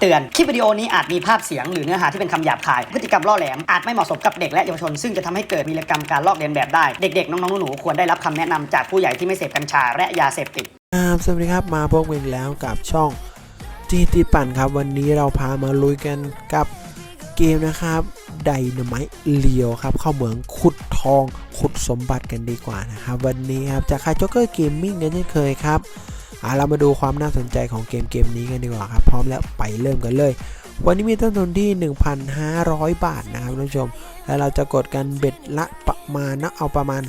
เตือน คลิปวิดีโอนี้อาจมีภาพเสียงหรือเนื้อหาที่เป็นคำหยาบคาย พฤติกรรมล่อแหลม อาจไม่เหมาะสมกับเด็กและเยาวชน ซึ่งจะทำให้เกิดวีรกรรมการลอกเลียนแบบได้ เด็กๆ น้องๆ หนูๆ ควรได้รับคำแนะนำจากผู้ใหญ่ที่ไม่เสพกัญชาและยาเสพติดครับสวัสดีครับ มาพบกันแล้วกับช่องจีติปั่นครับ วันนี้เราพามาลุยกันกับเกมนะครับไดนาไมต์เลียวครับ เข้าเหมืองขุดทองขุดสมบัติกันดีกว่านะครับ วันนี้ครับจากค่ายจ็อกเกอร์เกมมิ่งกันเช่นเคยครับ อ่าเรามาดูความน่าสนใจของเกมเกมนี้กันดีกว่าครับ พร้อมแล้วไปเริ่มกันเลย วันนี้มีต้นทุนที่ 1,500 บาทนะครับท่านผู้ชม แล้วเราจะกดกันเบ็ดละประมาณนะเอาประมาณ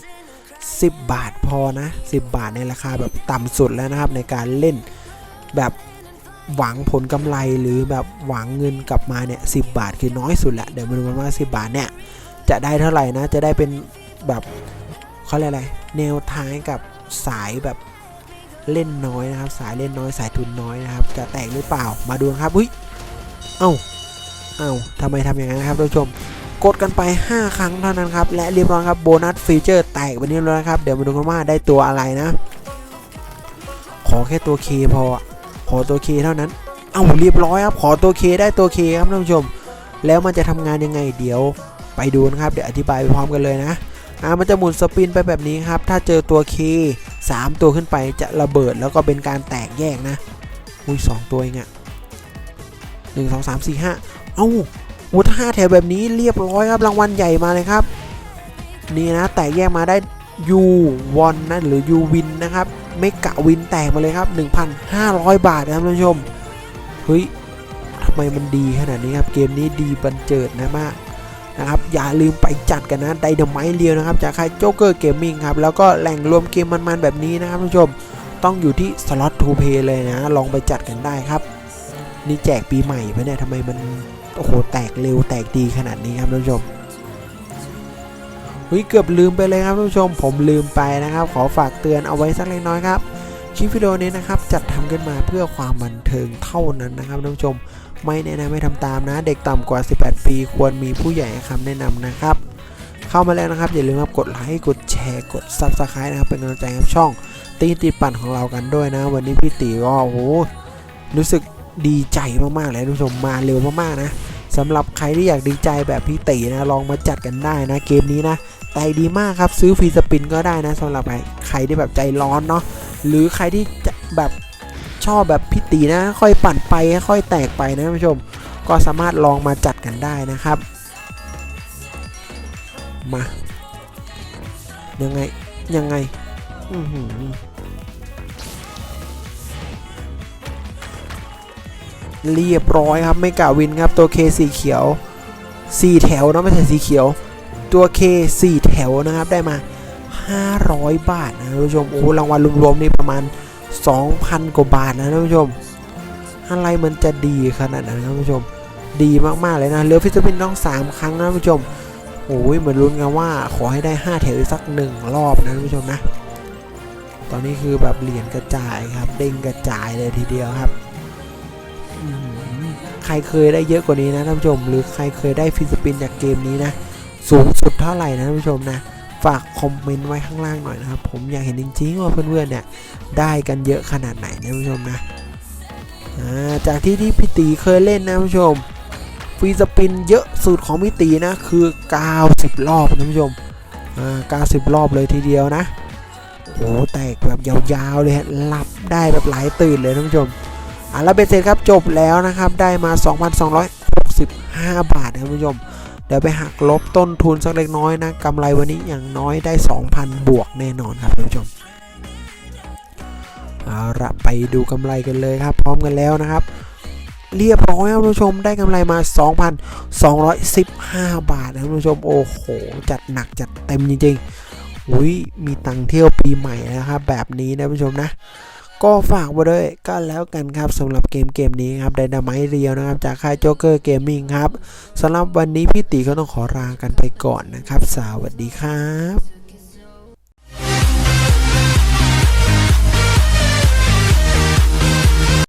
10 บาทพอนะ 10 บาทในราคาแบบต่ำสุดแล้วนะครับในการเล่นแบบหวังผลกำไรหรือแบบหวังเงินกลับมาเนี่ยสิบาทคือน้อยสุดละเดี๋ยวมาดูกันว่า 10 บาทเนี่ยจะได้เท่าไหร่นะจะได้เป็นแบบเขาเรียกอะไรแนวทางกับสายแบบ เล่นน้อยนะครับ สายเล่นน้อยสายทุนน้อยนะครับ จะแตกหรือเปล่ามาดูครับอุ้ยเอ้าเอ้าทำไมทำอย่างนั้นครับท่านผู้ชม กดกันไป 5 ครั้งเท่านั้นครับ และเรียบร้อยครับโบนัสฟีเจอร์แตกไปเรียบร้อยครับเดี๋ยวมาดูกันว่าได้ตัวอะไรนะ ขอแค่ตัว K พอขอตัว K เท่านั้น เอาเรียบร้อยครับ ขอตัว K ได้ตัว K ครับท่านผู้ชม แล้วมันจะทำงานยังไงเดี๋ยวไปดูนะครับ เดี๋ยวอธิบายไปพร้อมกันเลยนะ อ่า มันจะหมุนสปินไปแบบนี้ครับ ถ้าเจอตัว K 3 ตัวขึ้นไปจะระเบิดแล้วก็เป็นการแตกแยกนะอุ้ยสองตัวเองอะหนึ่งสองสามสี่ห้าเอ้าโอ้ถ้าห้าแถวแบบนี้เรียบร้อยครับรางวัลใหญ่มาเลยครับ นี่นะแตกแยกมาได้ยูวอนนะหรือยูวินนะครับเมกะวินแตกมาเลยครับ 1,500 บาทนะครับท่านผู้ชม เฮ้ยทำไมมันดีขนาดนี้ครับ เกมนี้ดีบันเจิดนะมาก นะครับอย่าลืมไปจัดกันนะไดเดอ m ไม e เรียวนะครับจากค่ายโจ๊กเกอร์เกมมิ่งครับแล้วก็แหล่งรวมเกมมันๆแบบนี้นะครับท่านผู้ชมต้องอยู่ที่สล็อตทูเพย์เลยนะ ลองไปจัดกันได้ครับ นี่แจกปีใหม่ปะเนี่ยทำไมมันโอ้โหแตกเร็วแตกดีขนาดนี้ครับท่านผู้ชมเฮ้ยเกือบลืมไปเลยครับท่านผู้ชม ผมลืมไปนะครับ ขอฝากเตือนเอาไว้สักเล็กน้อยครับคลิปวิดีโอนี้นะครับจัดทำขึ้นมาเพื่อความบันเทิงเท่านั้นนะครับท่านผู้ชม ไม่แนะนำให้ทำตามนะ เด็กต่ำกว่า 18 ปี ควรมีผู้ใหญ่ให้คำแนะนำนะครับ เข้ามาแล้วนะครับ อย่าลืมครับกดไลค์กดแชร์กด Subscribe นะครับ เป็นกำลังใจให้ช่อง ตีติดปั่นของเรากันด้วยนะ วันนี้พี่ตีก็โอ้โหรู้สึกดีใจมากๆเลยท่านผู้ชมมาเร็วมากๆนะสำหรับใครที่อยากดีใจแบบพี่ตีนะลองมาจัดกันได้นะเกมนี้นะแต่ดีมากครับซื้อฟรีสปินก็ได้นะสำหรับใครที่แบบใจร้อนเนาะหรือใครที่แบบ ชอบแบบพี่ตีนะ ค่อยปั่นไปค่อยแตกไปนะท่านผู้ชม ก็สามารถลองมาจัดกันได้นะครับ มายังไงยังไงอือหือเรียบร้อยครับไม่กะวินครับตัวเคสีเขียว 4 แถวนะไม่ใช่สีเขียว ตัว K 4 แถวนะครับได้มา 500 บาทนะท่านผู้ชมโอ้รางวัลรวมๆนี่ประมาณ 2,000 กว่าบาทนะท่านผู้ชม อะไรมันจะดีขนาดนั้นท่านผู้ชม ดีมากๆเลยนะเหลือฟิสปินต้อง 3 ครั้งนะท่านผู้ชมโอ้ยเหมือนลุ้นกันว่าขอให้ได้ 5 แถวอีกสักหนึ่งรอบนะท่านผู้ชมนะ ตอนนี้คือแบบเหรียญกระจายครับ เด้งกระจายเลยทีเดียวครับ ใครเคยได้เยอะกว่านี้นะท่านผู้ชม หรือใครเคยได้ฟิสปินจากเกมนี้นะ สูงสุดเท่าไหร่นะท่านผู้ชมนะ ฝากคอมเมนต์ไว้ข้างล่างหน่อยนะครับ ผมอยากเห็นจริงๆว่าเพื่อนๆเนี่ยได้กันเยอะขนาดไหนนะท่านผู้ชมนะาจากที่ที่พี่ตีเคยเล่นนะท่านผู้ชมฟรีสปินเยอะสุดของพี่ตีนะคือ 90 รอบนะท่านผู้ชมอ่า90 รอบเลยทีเดียวนะโอ้โหแตกแบบยาวๆเลยหลับได้แบบหลายตื่นเลยท่านผู้ชมอ่าแล้วเบ็ดเสร็จครับจบแล้วนะครับ ได้มา 2,265 บาทนะท่านผู้ชม เดี๋ยวไปหักลบต้นทุนสักเล็กน้อยนะกำไรวันนี้อย่างน้อยได้ 2,000 บวกแน่นอนครับท่านผู้ชมเอาละไปดูกำไรกันเลยครับ พร้อมกันแล้วนะครับ เรียบร้อยครับท่านผู้ชมได้กำไรมา 2,215 บาทนะท่านผู้ชมโอ้โห จัดหนักจัดเต็มจริงๆอุ้ยมีตังเที่ยวปีใหม่นะครับ แบบนี้นะท่านผู้ชมนะ ก็ฝากไว้ด้วยก็แล้วกันครับสำหรับเกมเกมนี้ครับไดนาไมเรียวนะครับ จากค่ายโจ๊กเกอร์เกมมิ่งครับสำหรับวันนี้พี่ตีก็ต้องขอลากันไปก่อนนะครับ สวัสดีครับ